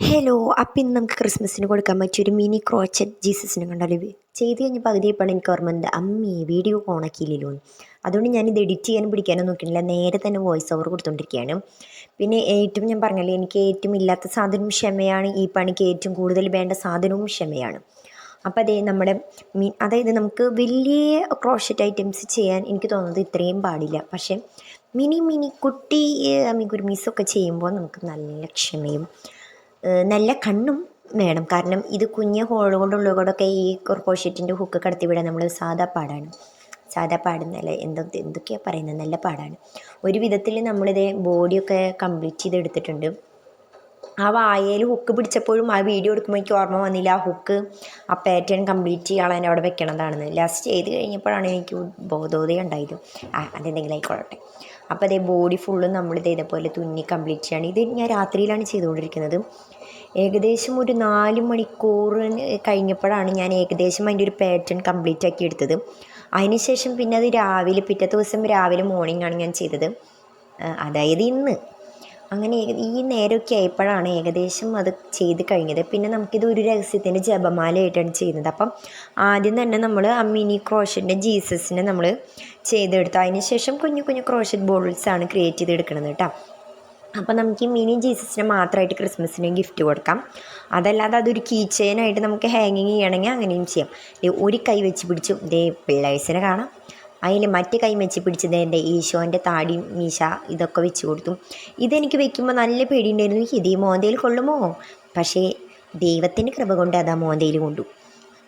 Hello അപ്പം ഇന്ന് നമുക്ക് ക്രിസ്മസിന് കൊടുക്കാൻ പറ്റിയ ഒരു മിനി ക്രോച്ചറ്റ് ജീസസിനെ കണ്ടാലും ചെയ്ത് കഴിഞ്ഞ പകുതിയപ്പോഴാണ് എനിക്ക് ഓർമ്മ ഉണ്ട്. അമ്മി വീഡിയോ ഓണാക്കിയില്ലല്ലോ അതുകൊണ്ട് ഞാനിത് എഡിറ്റ് ചെയ്യാനും പിടിക്കാനും നോക്കിയിട്ടില്ല. നേരെ തന്നെ വോയിസ് ഓവർ കൊടുത്തുകൊണ്ടിരിക്കുകയാണ് പിന്നെ ഏറ്റവും ഞാൻ പറഞ്ഞല്ലോ എനിക്ക് ഏറ്റവും ഇല്ലാത്ത സാധനവും ക്ഷമയാണ് ഈ പണിക്ക് ഏറ്റവും കൂടുതൽ വേണ്ട സാധനവും ക്ഷമയാണ്. അപ്പോൾ അതേ നമ്മുടെ മീൻ അതായത് നമുക്ക് വലിയ ക്രോഷറ്റ് ഐറ്റംസ് ചെയ്യാൻ എനിക്ക് തോന്നുന്നത് ഇത്രയും പാടില്ല. പക്ഷേ മിനി മിനി കുട്ടി അമ്മിഗുരുമീസൊക്കെ ചെയ്യുമ്പോൾ നമുക്ക് നല്ല ക്ഷമയും നല്ല കണ്ണും വേണം. കാരണം ഇത് കുഞ്ഞ് ഹോൾ കൊണ്ടുള്ളതൊക്കെ ഈ ക്രോഷറ്റിന്റെ ഹുക്ക് കടത്തി വിടാൻ നമ്മൾ സാധാ പാടാണ്. സാധാ പാടുന്നല്ല എന്തോ എന്തൊക്കെയാണ് പറയുന്നത് നല്ല പാടാണ്. ഒരു വിധത്തിൽ നമ്മളിത് ബോഡിയൊക്കെ കംപ്ലീറ്റ് ചെയ്തെടുത്തിട്ടുണ്ട്. ആ വായയിൽ ഹുക്ക് പിടിച്ചപ്പോഴും ആ വീഡിയോ എടുക്കുമ്പോൾ എനിക്ക് ഓർമ്മ വന്നില്ല. ആ ഹുക്ക് ആ പാറ്റേൺ കംപ്ലീറ്റ് ചെയ്യാൻ അവിടെ വെക്കണതാണെന്ന്. ലാസ്റ്റ് ചെയ്ത് കഴിഞ്ഞപ്പോഴാണ് എനിക്ക് ബോധോദയം ഉണ്ടായത്. ആ അതെന്തെങ്കിലും ആയിക്കോട്ടെ. അപ്പോൾ അതേ ബോഡി ഫുള്ളും നമ്മളിത് ഇതേപോലെ തുന്നി കംപ്ലീറ്റ് ചെയ്യാണ്. ഇത് ഞാൻ രാത്രിയിലാണ് ചെയ്തുകൊണ്ടിരിക്കുന്നത്. ഏകദേശം ഒരു നാല് മണിക്കൂർ കഴിഞ്ഞപ്പോഴാണ് ഞാൻ ഏകദേശം അതിന്റെ ഒരു പാറ്റേൺ കംപ്ലീറ്റ് ആക്കി എടുത്തത്. അതിനുശേഷം പിന്നെ അത് രാവിലെ പിറ്റേ ദിവസം രാവിലെ മോർണിംഗ് ആണ് ഞാൻ ചെയ്തത്. അതായത് ഇന്ന്. അങ്ങനെ ഈ നേരമൊക്കെ ആയപ്പോഴാണ് ഏകദേശം അത് ചെയ്ത് കഴിഞ്ഞത്. പിന്നെ നമുക്കിത് ഒരു രഹസ്യത്തിന്റെ ജപമാലയായിട്ടാണ് ചെയ്യുന്നത്. അപ്പം ആദ്യം തന്നെ നമ്മൾ ആ മിനി ക്രോഷന്റെ ജീസസിനെ നമ്മൾ ചെയ്തെടുത്തു. അതിന് ശേഷം കുഞ്ഞു കുഞ്ഞു ക്രോഷറ്റ് ബോൾസാണ് ക്രിയേറ്റ് ചെയ്തെടുക്കുന്നത് കേട്ടോ. അപ്പോൾ നമുക്ക് ഈ മിനി ജീസസിനെ മാത്രമായിട്ട് ക്രിസ്മസിന് ഗിഫ്റ്റ് കൊടുക്കാം. അതല്ലാതെ അതൊരു കീ ചെയിനായിട്ട് നമുക്ക് ഹാങ്ങിങ് ചെയ്യണമെങ്കിൽ അങ്ങനെയും ചെയ്യാം. ഒരു കൈ വെച്ച് പിടിച്ചു. ദേ പിള്ളേഴ്സിനെ കാണാം. അതിൽ മറ്റേ കൈ വെച്ച് പിടിച്ചത് എന്റെ ഈശോന്റെ താടി മീശ ഇതൊക്കെ വെച്ച് കൊടുത്തു. ഇതെനിക്ക് വെക്കുമ്പോൾ നല്ല പേടിയുണ്ടായിരുന്നു. ഇതേ മോന്തയിൽ കൊള്ളുമോ? പക്ഷേ ദൈവത്തിന്റെ കൃപ കൊണ്ട് അത് ആ മോന്തയിൽ കൊണ്ടു.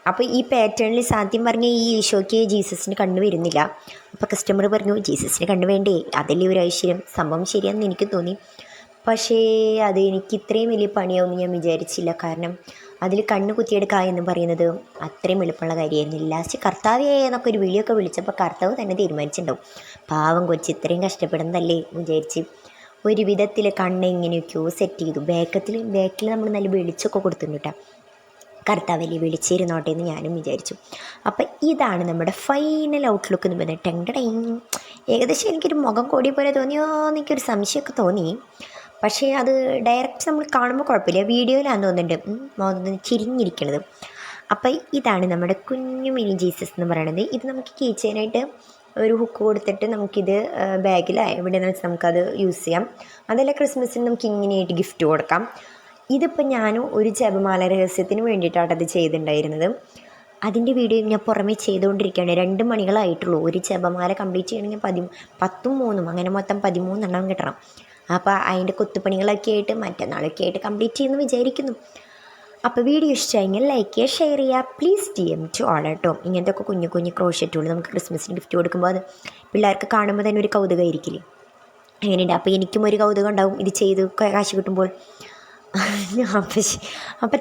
അപ്പോൾ ഈ പാറ്റേണിൽ സാധ്യം പറഞ്ഞ ഈ ഈശോയ്ക്ക് ജീസസിന് കണ്ണു വരുന്നില്ല. അപ്പോൾ കസ്റ്റമർ പറഞ്ഞു ജീസസിന് കണ്ണു വേണ്ടേ? അതല്ലേ ഒരു ഐശ്വര്യം? സംഭവം ശരിയാണെന്ന് എനിക്ക് തോന്നി. പക്ഷേ അത് എനിക്ക് ഇത്രയും വലിയ പണിയാവുമെന്ന് ഞാൻ വിചാരിച്ചില്ല. കാരണം അതിൽ കണ്ണ് കുത്തിയെടുക്കുക എന്ന് പറയുന്നത് അത്രയും എളുപ്പമുള്ള കാര്യമായിരുന്നു. ലാസ്റ്റ് കർത്താവേ എന്നൊക്കെ ഒരു വിളിയൊക്കെ വിളിച്ചപ്പോൾ കർത്താവ് തന്നെ തീരുമാനിച്ചിട്ടുണ്ടാവും. പാവം കൊച്ച് ഇത്രയും കഷ്ടപ്പെടുന്നതല്ലേ വിചാരിച്ച് ഒരു വിധത്തിൽ കണ്ണ് എങ്ങനെയൊക്കെയോ സെറ്റ് ചെയ്തു. ബാക്കത്തിൽ ബാക്കിൽ നമ്മൾ നല്ല വെളിച്ചമൊക്കെ കൊടുത്തിട്ടുണ്ട് കേട്ടോ. കർത്താവലി വിളിച്ചിരുന്നോട്ടെ എന്ന് ഞാനും വിചാരിച്ചു. അപ്പം ഇതാണ് നമ്മുടെ ഫൈനൽ ഔട്ട്ലുക്ക് എന്ന് പറയുന്നത്. ടെങ്ടടൈ ഏകദേശം എനിക്കൊരു മുഖം കൂടിയ പോലെ തോന്നിയോ എനിക്കൊരു സംശയമൊക്കെ തോന്നി. പക്ഷേ അത് ഡയറക്റ്റ് നമ്മൾ കാണുമ്പോൾ കുഴപ്പമില്ല വീഡിയോയിലാന്ന് തോന്നുന്നുണ്ട്. മുഖം ചിരിഞ്ഞിരിക്കണത്. അപ്പം ഇതാണ് നമ്മുടെ കുഞ്ഞു മിനി ജീസസ് എന്ന് പറയുന്നത് ഇത് നമുക്ക് കീ ഒരു ഹുക്ക് കൊടുത്തിട്ട് നമുക്കിത് ബാഗിൽ എവിടെയെന്ന് വെച്ചാൽ നമുക്കത് യൂസ് ചെയ്യാം. അതല്ല ക്രിസ്മസിന് നമുക്ക് ഇങ്ങനെയായിട്ട് ഗിഫ്റ്റ് കൊടുക്കാം. ഇതിപ്പോൾ ഞാൻ ഒരു ജപമാല രഹസ്യത്തിന് വേണ്ടിയിട്ടാണ് അത് ചെയ്തിട്ടുണ്ടായിരുന്നത് അതിന്റെ വീഡിയോ ഞാൻ പുറമേ ചെയ്തുകൊണ്ടിരിക്കുകയാണ്. രണ്ട് മണികളായിട്ടുള്ളൂ. ഒരു ജപമാല കംപ്ലീറ്റ് ചെയ്യണമെങ്കിൽ പതി പത്തും മൂന്നും അങ്ങനെ മൊത്തം പതിമൂന്നെണ്ണം കിട്ടണം. അപ്പോൾ അതിന്റെ കൊത്തുപണികളൊക്കെ ആയിട്ട് മറ്റന്നാളൊക്കെ ആയിട്ട് കംപ്ലീറ്റ് ചെയ്യുമെന്ന് വിചാരിക്കുന്നു. അപ്പോൾ വീഡിയോ ഇഷ്ടമായെങ്കിൽ ലൈക്ക് ചെയ്യുക ഷെയർ ചെയ്യുക. Please D M to all കേട്ടോ ഇങ്ങനത്തെ ഒക്കെ കുഞ്ഞു കുഞ്ഞു ക്രോഷറ്റുകൾ നമുക്ക് ക്രിസ്മസിന് ഗിഫ്റ്റ് കൊടുക്കുമ്പോൾ അത് പിള്ളേർക്ക് കാണുമ്പോൾ തന്നെ ഒരു കൗതുകമായിരിക്കില്ലേ? അങ്ങനെയുണ്ട് അപ്പോൾ എനിക്കും ഒരു കൗതുകം ഉണ്ടാവും ഇത് ചെയ്ത് കാശ് കിട്ടുമ്പോൾ. അപ്പം അപ്പം